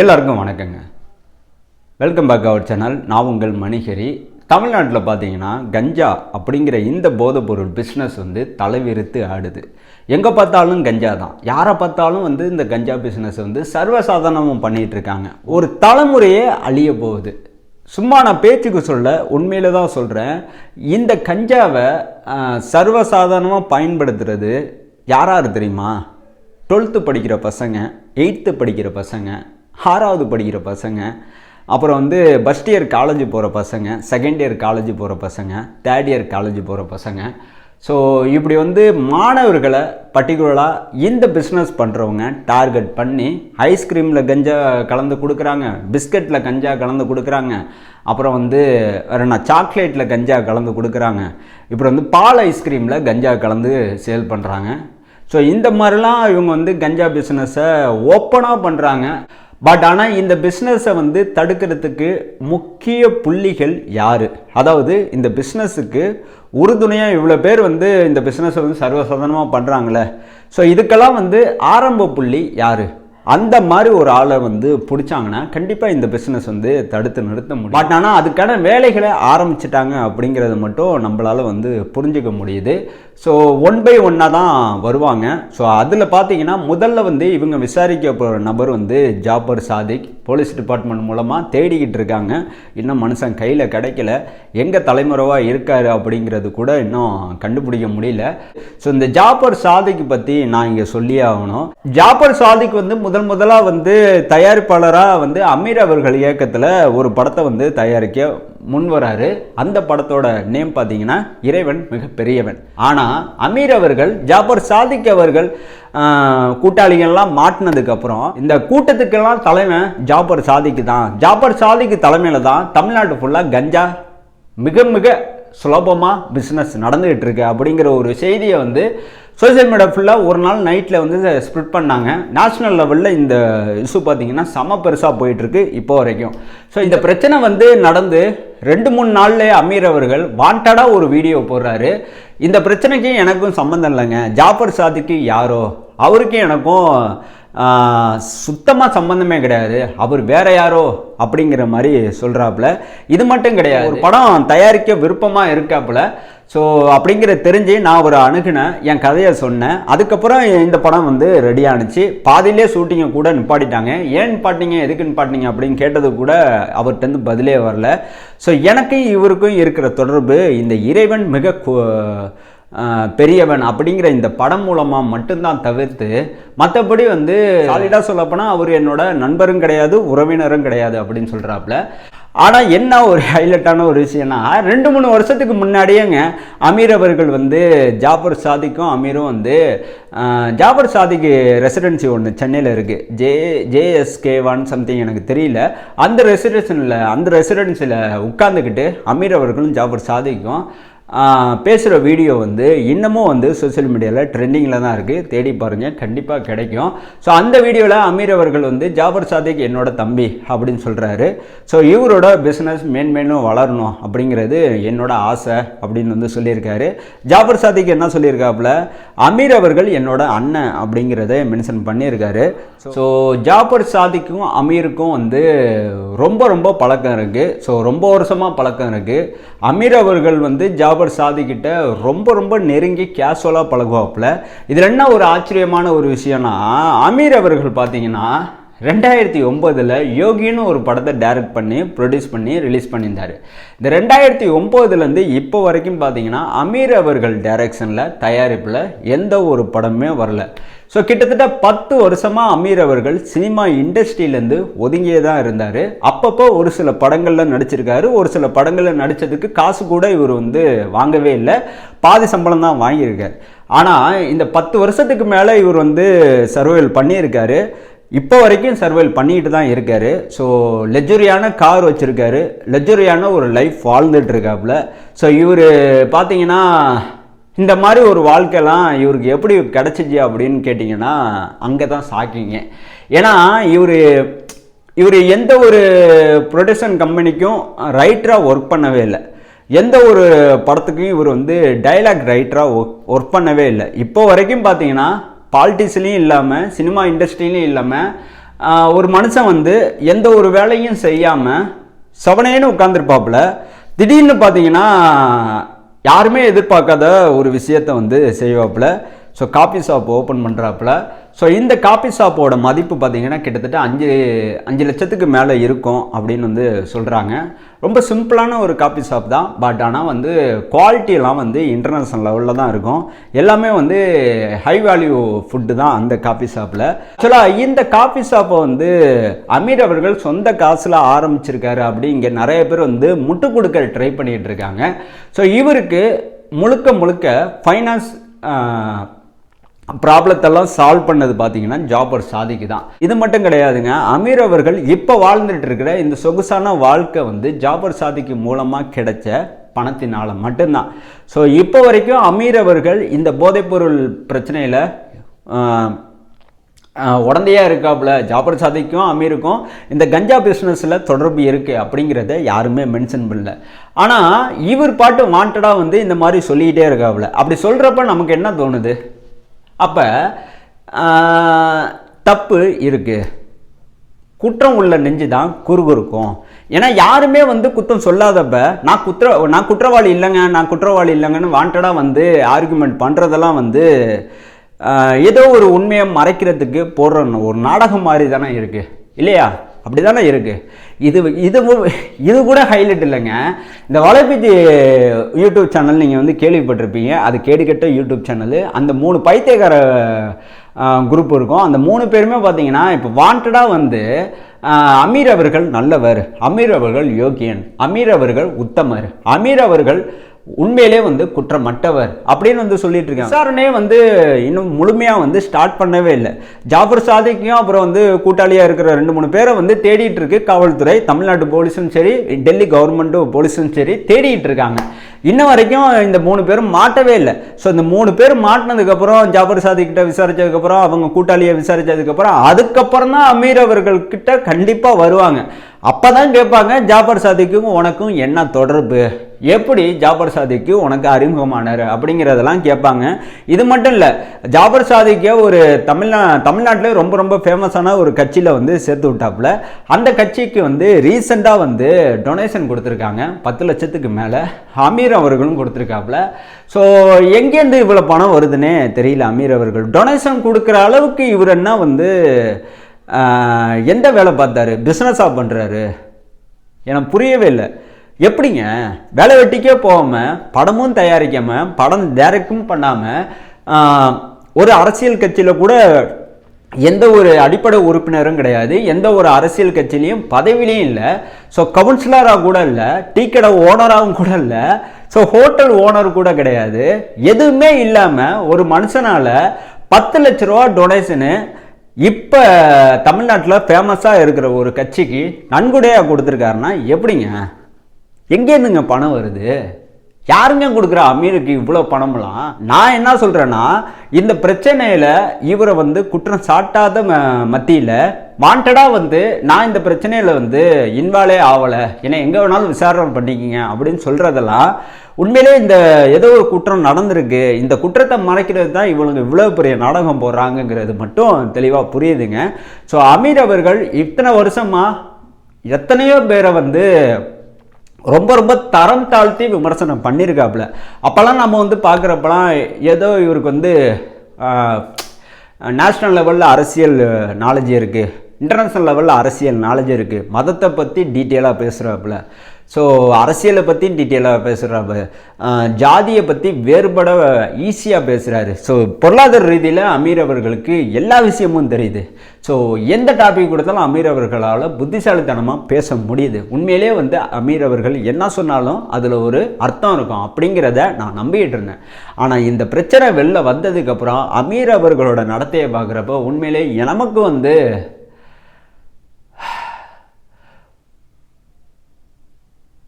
எல்லாருக்கும் வணக்கங்க. Welcome back our channel நான் உங்கள் மணிகரி. தமிழ்நாட்டில் பார்த்தீங்கன்னா கஞ்சா அப்படிங்கிற இந்த போதைப்பொருள் பிஸ்னஸ் வந்து தலைவிரித்து ஆடுது. எங்கே பார்த்தாலும் கஞ்சா தான். யாரை பார்த்தாலும் வந்து இந்த கஞ்சா பிஸ்னஸ் வந்து சர்வசாதாரணமும் பண்ணிகிட்டு இருக்காங்க. ஒரு தலைமுறையே அழிய போகுது. சும்மா நான் பேச்சுக்கு சொல்ல உண்மையில தான் சொல்கிறேன் இந்த கஞ்சாவை சர்வசாதாரணமாக பயன்படுத்துறது யாராரு தெரியுமா? டுவெல்த்து படிக்கிற பசங்க எயித்து படிக்கிற பசங்க. ஆறாவது படிக்கிற பசங்க அப்புறம் வந்து ஃபஸ்ட் இயர் காலேஜ் போகிற பசங்க செகண்ட் இயர் காலேஜ் போகிற பசங்க தேர்ட் இயர் காலேஜ் போகிற பசங்க. ஸோ இப்படி வந்து மாணவர்களை பர்டிகுலராக இந்த பிஸ்னஸ் பண்ணுறவங்க டார்கெட் பண்ணி ஐஸ்கிரீமில் கஞ்சா கலந்து கொடுக்குறாங்க பிஸ்கட்டில் கஞ்சா கலந்து கொடுக்குறாங்க அப்புறம் வந்து வேறு என்ன சாக்லேட்டில் கஞ்சா கலந்து கொடுக்குறாங்க. இப்படி வந்து பால் ஐஸ்கிரீமில் கஞ்சா கலந்து சேல் பண்ணுறாங்க ஸோ இந்த மாதிரிலாம் இவங்க வந்து கஞ்சா பிஸ்னஸை ஓப்பனாக பண்ணுறாங்க பட் ஆனால் இந்த பிஸ்னஸை வந்து தடுக்கிறதுக்கு முக்கிய புள்ளிகள் யார்? அதாவது இந்த பிஸ்னஸுக்கு உறுதுணையாக இவ்வளோ பேர் வந்து இந்த பிஸ்னஸை வந்து சர்வசாதாரணமாக பண்ணுறாங்களே ஸோ இதுக்கெல்லாம் வந்து ஆரம்ப புள்ளி யார்? அந்த மாதிரி ஒரு ஆளை வந்து பிடிச்சாங்கன்னா கண்டிப்பாக இந்த பிஸ்னஸ் வந்து தடுத்து நிறுத்த முடியும். பட் ஆனால் அதுக்கான வேலைகளை ஆரம்பிச்சிட்டாங்க அப்படிங்கிறத மட்டும் நம்மளால் வந்து புரிஞ்சுக்க முடியுது. ஸோ ஒன் பை ஒன்னாக தான் வருவாங்க. ஸோ அதில் பார்த்தீங்கன்னா முதல்ல வந்து இவங்க விசாரிக்க போகிற நபர் வந்து ஜாபர் சாதிக். போலீஸ் டிபார்ட்மெண்ட் மூலமாக தேடிக்கிட்டு இருக்காங்க. இன்னும் மனுஷன் கையில் கிடைக்கல. எங்கே தலைமுறைவாக இருக்கார் அப்படிங்கிறது கூட இன்னும் கண்டுபிடிக்க முடியல. ஸோ இந்த ஜாபர் சாதிக் பற்றி நான் இங்கே சொல்லியே ஆகணும். ஜாபர் சாதிக் வந்து முதல் முதலாக வந்து தயாரிப்பாளராக வந்து அமீர் அவர்கள் இயக்கத்தில் ஒரு படத்தை வந்து தயாரிக்க முன் வராரு. அந்த படத்தோட நேம் பார்த்தீங்கன்னா இறைவன் மிக பெரியவன். ஆனால் அமீர் அவர்கள் ஜாபர் சாதிக் அவர்கள் கூட்டாளிகள்லாம் மாட்டினதுக்கப்புறம் இந்த கூட்டத்துக்கெல்லாம் தலைமை ஜாபர் சாதிக்கு தான். ஜாபர் சாதிக்கு தலைமையில் தான் தமிழ்நாடு ஃபுல்லாக கஞ்சா மிக மிக சுலபமாக பிஸ்னஸ் நடந்துகிட்டு இருக்கு அப்படிங்கிற ஒரு செய்தியை வந்து சோசியல் மீடியா ஃபுல்லாக ஒரு நாள் நைட்டில் வந்து ஸ்ப்ரிட் பண்ணாங்க. நேஷ்னல் லெவலில் இந்த இஷ்யூ பார்த்தீங்கன்னா செம பெருசாக போயிட்டுருக்கு இப்போ வரைக்கும். ஸோ இந்த பிரச்சனை வந்து நடந்து ரெண்டு மூணு நாள்லேயே அமீர் அவர்கள் வாண்டடாக ஒரு வீடியோ போடுறாரு. இந்த பிரச்சனைக்கும் எனக்கும் சம்மந்தம் இல்லைங்க. ஜாஃபர் சாதிக்கு யாரோ? அவருக்கும் எனக்கும் சுத்தமாக சம்பந்தமே கிடையாது. அவர் வேற யாரோ அப்படிங்கிற மாதிரி சொல்கிறாப்புல இது மட்டும் கிடையாது. ஒரு படம் தயாரிக்க விருப்பமாக இருக்காப்புல. ஸோ அப்படிங்கிற தெரிஞ்சு நான் ஒரு அணுகுனேன் என் கதையை சொன்னேன். அதுக்கப்புறம் இந்த படம் வந்து ரெடி ஆனுச்சு. பாதியிலே ஷூட்டிங்கை கூட நிப்பாட்டிட்டாங்க. ஏன் நிப்பாட்டிங்க? எதுக்கு நிப்பாட்டினீங்க அப்படின்னு கேட்டது கூட அவர்கிட்டருந்து பதிலே வரல. ஸோ எனக்கும் இவருக்கும் இருக்கிற தொடர்பு இந்த இறைவன் மிக பெரியவன் அப்படிங்கிற இந்த படம் மூலமாக மட்டும்தான் தவிர்த்து மற்றபடி வந்து சாலிடாக சொல்லப்போனால் அவர் என்னோட நண்பரும் கிடையாது உறவினரும் கிடையாது அப்படின்னு சொல்கிறாப்புல ஆனால் என்ன ஒரு ஹைலைட்டான ஒரு விஷயம்னா ரெண்டு மூணு வருஷத்துக்கு முன்னாடியேங்க அமீர் அவர்கள் வந்து ஜாபர் சாதிக்கும் அமீரும் வந்து ஜாபர் சாதிக்கு ரெசிடென்சி ஒன்று சென்னையில் இருக்குது ஜே ஜேஎஸ்கேவான் சம்திங் எனக்கு தெரியல. அந்த ரெசிடென்ஷனில் அந்த ரெசிடென்சியில் உட்காந்துக்கிட்டு அமீர் அவர்களும் ஜாபர் சாதிக்கும் பேசுகிற வீடியோ வந்து இன்னமும் வந்து சோஷியல் மீடியாவில் ட்ரெண்டிங்கில் தான் இருக்குது தேடி பாருங்கள் கண்டிப்பாக கிடைக்கும். ஸோ அந்த வீடியோவில் அமீர் அவர்கள் வந்து ஜாபர் சாதிக் என்னோட தம்பி அப்படின்னு சொல்கிறாரு ஸோ இவரோட பிஸ்னஸ் மேன்மேலும் வளரணும் அப்படிங்கிறது என்னோட ஆசை அப்படின்னு வந்து சொல்லியிருக்காரு. ஜாபர் சாதிக் என்ன சொல்லியிருக்காப்புல? அமீர் அவர்கள் என்னோட அண்ணன் அப்படிங்கிறத மென்ஷன் பண்ணியிருக்காரு. ஸோ ஜாபர் சாதிக்கும் அமீருக்கும் வந்து ரொம்ப ரொம்ப பழக்கம் இருக்குது ஸோ ரொம்ப வருஷமாக பழக்கம் இருக்குது அமீர் அவர்கள் வந்து ஜாபர் சாதிக்கிட்ட ரொம்ப ரொம்ப நெருங்கி கேஷுவலாக பழகுவாப்புல. இதில் என்ன ஒரு ஆச்சரியமான ஒரு விஷயம்னா அமீர் அவர்கள் பார்த்தீங்கன்னா ரெண்டாயிரத்தி ஒம்போதில் யோகின்னு ஒரு படத்தை டைரக்ட் பண்ணி ப்ரொடியூஸ் பண்ணி ரிலீஸ் பண்ணியிருந்தார். இந்த ரெண்டாயிரத்தி ஒம்போதுலேருந்து இப்போ வரைக்கும் பார்த்தீங்கன்னா அமீர் அவர்கள் டைரக்ஷனில் தயாரிப்பில் எந்த ஒரு படமே வரல. ஸோ கிட்டத்தட்ட பத்து வருஷமாக அமீர் அவர்கள் சினிமா இண்டஸ்ட்ரியிலேருந்து ஒதுங்கியே தான் இருந்தார். அப்பப்போ ஒரு சில படங்களில் நடிச்சிருக்காரு. ஒரு சில படங்களில் நடித்ததுக்கு காசு கூட இவர் வந்து வாங்கவே இல்லை. பாதி சம்பளம் தான் வாங்கியிருக்காரு. ஆனால் இந்த பத்து வருஷத்துக்கு மேலே இவர் வந்து சர்வைவல் பண்ணியிருக்காரு. இப்போ வரைக்கும் சர்வைவல் பண்ணிட்டு தான் இருக்காரு. ஸோ லெஜுரியான கார் வச்சுருக்காரு. லெஜுரியான ஒரு லைஃப் வாழ்ந்துட்டு இருக்காப்புல. ஸோ இவர் பார்த்தீங்கன்னா இந்த மாதிரி ஒரு வாழ்க்கைலாம் இவருக்கு எப்படி கிடச்சிச்சு அப்படின்னு கேட்டிங்கன்னா அங்கே தான் சாக்கிங்க. ஏன்னா இவர் இவர் எந்த ஒரு ப்ரொடக்ஷன் கம்பெனிக்கும் ரைட்டராக ஒர்க் பண்ணவே இல்லை. எந்த ஒரு படத்துக்கும் இவர் வந்து டைலாக் ரைட்டராக ஒர்க் ஒர்க் பண்ணவே இல்லை. இப்போ வரைக்கும் பார்த்தீங்கன்னா பாலிட்டிக்ஸ்லேயும் இல்லாமல் சினிமா இண்டஸ்ட்ரிலையும் இல்லாமல் ஒரு மனுஷன் வந்து எந்த ஒரு வேலையும் செய்யாமல் செவனேன்னு உட்காந்துருப்பாப்புல திடீர்னு பார்த்தீங்கன்னா யாருமே எதிர்பார்க்காத ஒரு விஷயத்த வந்து செய்வாப்புல. ஸோ காபி ஷாப் ஓப்பன் பண்ணுறாப்புல ஸோ இந்த காபி ஷாப்போட மதிப்பு பார்த்தீங்கன்னா கிட்டத்தட்ட அஞ்சு அஞ்சு லட்சத்துக்கு மேலே இருக்கும் அப்படின்னு வந்து சொல்கிறாங்க ரொம்ப சிம்பிளான ஒரு காபி ஷாப் தான். பட் ஆனால் வந்து குவாலிட்டியெல்லாம் வந்து இன்டர்நேஷ்னல் லெவலில் தான் இருக்கும். எல்லாமே வந்து ஹை வேல்யூ ஃபுட்டு தான் அந்த காபி ஷாப்பில் ஆக்சுவலாக இந்த காபி ஷாப்பை வந்து அமீர் அவர்கள் சொந்த காசில் ஆரம்பிச்சிருக்காரு அப்படி இங்கே நிறைய பேர் வந்து முட்டு கொடுக்க ட்ரை பண்ணிகிட்டு இருக்காங்க. ஸோ இவருக்கு முழுக்க முழுக்க ஃபைனான்ஸ் ப்ராப்ளத்தெல்லாம் சால்வ் பண்ணது பார்த்தீங்கன்னா ஜாபர் சாதிக்கு தான். இது மட்டும் கிடையாதுங்க அமீர் அவர்கள் இப்போ வாழ்ந்துட்டு இருக்கிற இந்த சொகுசான வாழ்க்கை வந்து ஜாபர் சாதிக்கு மூலமாக கிடைச்ச பணத்தினால மட்டும்தான். ஸோ இப்போ வரைக்கும் அமீர் அவர்கள் இந்த போதைப்பொருள் பிரச்சனையில் உடந்தையாக இருக்காப்புல. ஜாபர் சாதிக்கும் அமீருக்கும் இந்த கஞ்சா பிஸ்னஸில் தொடர்பு இருக்குது அப்படிங்கிறத யாருமே மென்ஷன் பண்ணல. ஆனால் இவர் பாட்டு வாண்டடாக வந்து இந்த மாதிரி சொல்லிக்கிட்டே இருக்காப்புல. அப்படி சொல்கிறப்ப நமக்கு என்ன தோணுது? அப்போ தப்பு இருக்குது குற்றம் உள்ள நெஞ்சு தான் குறுகுறுக்கும். ஏன்னா யாருமே வந்து குற்றம் சொல்லாதப்ப நான் குற்ற நான் குற்றவாளி இல்லைங்க நான் குற்றவாளி இல்லைங்கன்னு வாண்டடாக வந்து ஆர்குமெண்ட் பண்ணுறதெல்லாம் வந்து ஏதோ ஒரு உண்மையை மறைக்கிறதுக்கு போடுற ஒரு நாடகம் மாதிரி தானே இருக்குது இல்லையா? அப்படி தானே இருக்குது இது இது இது கூட ஹைலைட் இல்லைங்க. இந்த வலைபேச்சு யூடியூப் சேனல் நீங்கள் வந்து கேள்விப்பட்டிருப்பீங்க. அது கேடுகட்ட யூடியூப் சேனலு அந்த மூணு பைத்தியக்கார குரூப் இருக்கும். அந்த மூணு பேருமே பார்த்தீங்கன்னா இப்போ வாண்டடாக வந்து அமீர் அவர்கள் நல்லவர். அமீர் அவர்கள் யோகியன். அமீர் அவர்கள் உத்தமர். அமீர் அவர்கள் உண்மையிலே வந்து குற்றமற்றவர் அப்படின்னு வந்து சொல்லிட்டு இருக்காங்க. விசாரணையே வந்து இன்னும் முழுமையாக வந்து ஸ்டார்ட் பண்ணவே இல்லை. ஜாஃபர் சாதிக்கும் அப்புறம் வந்து கூட்டாளியாக இருக்கிற ரெண்டு மூணு பேரை வந்து தேடிட்டு இருக்கு காவல்துறை. தமிழ்நாடு போலீஸும் சரி டெல்லி கவர்மெண்ட்டும் போலீஸும் சரி தேடிட்டு இருக்காங்க. இன்ன வரைக்கும் இந்த மூணு பேரும் மாட்டவே இல்லை. ஸோ இந்த மூணு பேர் மாட்டினதுக்கப்புறம் ஜாஃபர் சாதிக்கிட்ட விசாரிச்சதுக்கப்புறம் அவங்க கூட்டாளியை விசாரித்ததுக்கப்புறம் அதுக்கப்புறம் தான் அமீர் அவர்கள்கிட்ட கண்டிப்பாக வருவாங்க. அப்போ தான் கேட்பாங்க ஜாபர் சாதிக்கும் உனக்கும் என்ன தொடர்பு? எப்படி ஜாபர் சாதிக்கு உனக்கு அறிமுகமானார்? அப்படிங்கிறதெல்லாம் கேட்பாங்க. இது மட்டும் இல்லை ஜாபர் சாதிக்க ஒரு தமிழ்நா தமிழ்நாட்டிலே ரொம்ப ரொம்ப ஃபேமஸான ஒரு கட்சியில் வந்து சேர்த்து விட்டாப்புல. அந்த கட்சிக்கு வந்து ரீசெண்டாக வந்து டொனேஷன் கொடுத்துருக்காங்க. பத்து லட்சத்துக்கு மேலே அமீர் அவர்களும் கொடுத்துருக்காப்புல. ஸோ எங்கேருந்து இவ்வளோ பணம் வருதுன்னே தெரியல அமீர் அவர்கள். டொனேஷன் கொடுக்குற அளவுக்கு இவர் என்ன வந்து எந்த வேலை பார்த்தாரு? பிஸ்னஸாக பண்ணுறாரு எனக்கு புரியவே இல்லை. எப்படிங்க? வேலை வெட்டிக்கே போகாமல் படமும் தயாரிக்காமல் படம் டேரக்டும் பண்ணாமல் ஒரு அரசியல் கட்சியில் கூட எந்த ஒரு அடிப்படை உறுப்பினரும் கிடையாது. எந்த ஒரு அரசியல் கட்சியிலையும் பதவியிலையும் இல்லை. ஸோ கவுன்சிலராக கூட இல்லை. டீ கடை ஓனராகவும் கூட இல்லை. ஸோ ஹோட்டல் ஓனர் கூட கிடையாது. எதுவுமே இல்லாமல் ஒரு மனுஷனால் பத்து லட்ச ரூபா டொனேஷனு இப்போ தமிழ்நாட்டில் ஃபேமஸாக இருக்கிற ஒரு கட்சிக்கு நன்கொடையாக கொடுத்துருக்காருன்னா எப்படிங்க? எங்கேருந்துங்க பணம் வருது? யாருங்க கொடுக்குற அமீருக்கு இவ்வளோ பணம்லாம் நான் என்ன சொல்கிறேன்னா இந்த பிரச்சனையில் இவரை வந்து குற்றம் சாட்டாத ம மத்தியில் வாண்டடாக வந்து நான் இந்த பிரச்சனையில் வந்து இன்வால்வே ஆகலை என்னை எங்கே வேணாலும் விசாரணை பண்ணிக்கிங்க அப்படின்னு சொல்கிறதெல்லாம் உண்மையிலே இந்த ஏதோ ஒரு குற்றம் நடந்திருக்கு. இந்த குற்றத்தை மறைக்கிறது தான் இவனுங்க இவ்வளோ பெரிய நாடகம் போடுறாங்கங்கிறது மட்டும் தெளிவாக புரியுதுங்க. ஸோ அமீர் அவர்கள் இத்தனை வருஷமாக எத்தனையோ பேரை வந்து ரொம்ப ரொம்ப தரம் தாழ்த்தி விமர்சனம் பண்ணியிருக்காப்புல அப்போல்லாம் நம்ம வந்து பார்க்குறப்பலாம் ஏதோ இவருக்கு வந்து நேஷ்னல் லெவலில் அரசியல் நாலேஜ் இருக்குது இன்டர்நேஷ்னல் லெவலில் அரசியல் நாலேஜ் இருக்குது மதத்தை பற்றி டீட்டெயிலாக பேசுகிறாப்புல ஸோ அரசியலை பற்றி டீட்டெயிலாக பேசுகிறாப்பு ஜாதியை பற்றி வேறுபட ஈஸியாக பேசுகிறாரு ஸோ பொருளாதார ரீதியில் அமீர் அவர்களுக்கு எல்லா விஷயமும் தெரியுது. ஸோ எந்த டாபிக் கொடுத்தாலும் அமீர் அவர்களால் புத்திசாலித்தனமாக பேச முடியுது. உண்மையிலே வந்து அமீர் அவர்கள் என்ன சொன்னாலும் அதில் ஒரு அர்த்தம் இருக்கும். அப்படிங்கிறத நான் நம்பிக்கிட்டு இருந்தேன். ஆனால் இந்த பிரச்சனை வெளில வந்ததுக்கப்புறம் அமீர் அவர்களோட நடத்தையை பார்க்குறப்போ உண்மையிலே நமக்கு வந்து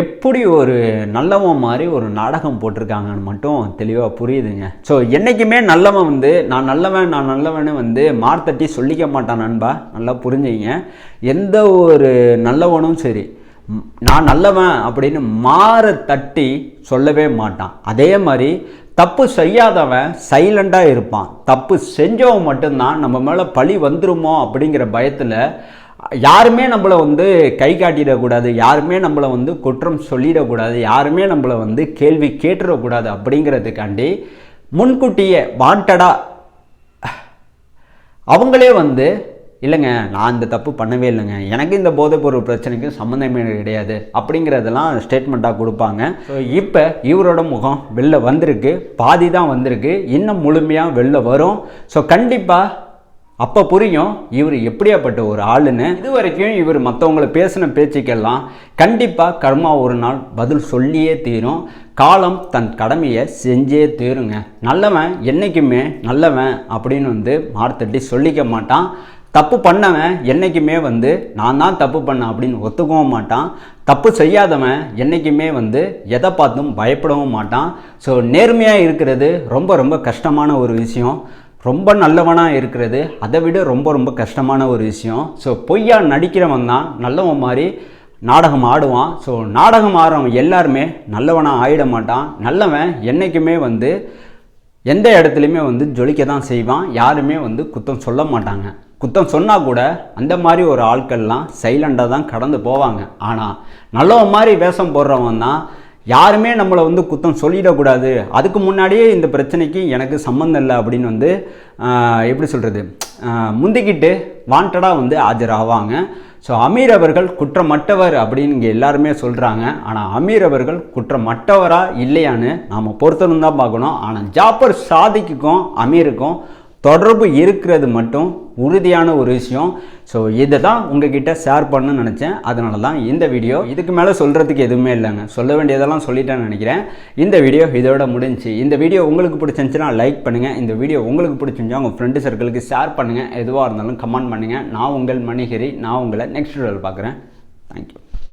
எப்படி ஒரு நல்லவன் மாதிரி ஒரு நாடகம் போட்டிருக்காங்கன்னு மட்டும் தெளிவாக புரியுதுங்க. ஸோ என்றைக்குமே நல்லவன் வந்து நான் நல்லவன் நான் நல்லவன்னு வந்து மார்த்தட்டி சொல்லிக்க மாட்டான் நண்பா. நல்லா புரிஞ்சுங்க எந்த ஒரு நல்லவனும் சரி நான் நல்லவன் அப்படின்னு மாற தட்டி சொல்லவே மாட்டான். அதே மாதிரி தப்பு செய்யாதவன் சைலண்டாக இருப்பான். தப்பு செஞ்சவன் மட்டும்தான் நம்ம மேலே பழி வந்துருமோ அப்படிங்கிற பயத்தில் யாருமே நம்மளை வந்து கை காட்டிடக்கூடாது யாருமே நம்மளை வந்து குற்றம் சொல்லிடக்கூடாது யாருமே நம்மளை வந்து கேள்வி கேட்டுடக்கூடாது அப்படிங்கிறதுக்காண்டி முன்கூட்டியே வாண்டடாக அவங்களே வந்து இல்லைங்க நான் இந்த தப்பு பண்ணவே இல்லைங்க எனக்கு இந்த போதைப்பொருள் பிரச்சனைக்கும் சம்மந்தமே கிடையாது அப்படிங்கிறதெல்லாம் ஸ்டேட்மெண்ட்டாக கொடுப்பாங்க. ஸோ இப்போ இவரோட முகம் வெளில வந்திருக்கு பாதி தான் வந்திருக்கு இன்னும் முழுமையாக வெளில வரும். ஸோ கண்டிப்பாக அப்போ புரியும் இவர் எப்படியாப்பட்ட ஒரு ஆளுன்னு. இது வரைக்கும் இவர் மற்றவங்களை பேசின பேச்சுக்கெல்லாம் கண்டிப்பாக கர்மா ஒரு நாள் பதில் சொல்லியே தீரும். காலம் தன் கடமையை செஞ்சே தீருங்க. நல்லவன் என்றைக்குமே நல்லவன் அப்படின்னு வந்து மார்த்தட்டி சொல்லிக்க மாட்டான். தப்பு பண்ணவன் என்றைக்குமே வந்து நான் தான் தப்பு பண்ணேன் அப்படின்னு ஒத்துக்கவும் மாட்டான். தப்பு செய்யாதவன் என்றைக்குமே வந்து எதை பார்த்தும் பயப்படவும் மாட்டான். ஸோ நேர்மையாக இருக்கிறது ரொம்ப ரொம்ப கஷ்டமான ஒரு விஷயம். ரொம்ப நல்லவனாக இருக்கிறது அதை விட ரொம்ப ரொம்ப கஷ்டமான ஒரு விஷயம். ஸோ பொய்யா நடிக்கிறவன் தான் நல்லவன் மாதிரி நாடகம் ஆடுவான். ஸோ நாடகம் ஆடுறவன் எல்லாருமே நல்லவனாக ஆயிட மாட்டான். நல்லவன் என்றைக்குமே வந்து எந்த இடத்துலையுமே வந்து ஜொலிக்க தான் செய்வான். யாருமே வந்து குத்தம் சொல்ல மாட்டாங்க. குத்தம் சொன்னால் கூட அந்த மாதிரி ஒரு ஆட்கள்லாம் சைலண்டாக தான் கடந்து போவாங்க. ஆனால் நல்லவன் மாதிரி வேஷம் போடுறவன் தான் யாருமே நம்மளை வந்து குத்தம் சொல்லிடக்கூடாது. அதுக்கு முன்னாடியே இந்த பிரச்சனைக்கு எனக்கு சம்மந்தம் இல்லை அப்படின்னு வந்து எப்படி சொல்கிறது முந்திக்கிட்டு வாண்டடாக வந்து ஆஜராவாங்க. ஸோ அமீர் அவர்கள் குற்றமற்றவர் அப்படின்னு இங்கே எல்லாருமே சொல்கிறாங்க ஆனால் அமீர் அவர்கள் குற்றமற்றவரா இல்லையான்னு நாம் பொறுத்தவரும் தான் பார்க்கணும். ஆனால் ஜாப்பர் சாதிக்குக்கும் அமீருக்கும் தொடர்பு இருக்கிறது மட்டும் உறுதியான ஒரு விஷயம். ஸோ இதை தான் உங்ககிட்ட ஷேர் பண்ண நினச்சேன். அதனால தான் இந்த வீடியோ இதுக்கு மேலே சொல்கிறதுக்கு எதுவுமே இல்லைங்க. சொல்ல வேண்டியதெல்லாம் சொல்லிட்டேன்னு நினைக்கிறேன். இந்த வீடியோ இதோட முடிஞ்சுச்சு இந்த வீடியோ உங்களுக்கு பிடிச்சிருந்துச்சுன்னா லைக் பண்ணுங்கள் இந்த வீடியோ உங்களுக்கு பிடிச்சிருந்தா உங்கள் ஃப்ரெண்டு சர்க்கிளுக்கு ஷேர் பண்ணுங்கள் எதுவாக இருந்தாலும் கமெண்ட் பண்ணுங்கள் நான் உங்கள் மணிகரி. நான் உங்களை நெக்ஸ்ட் வீடியோவில் பார்க்குறேன். தேங்க்யூ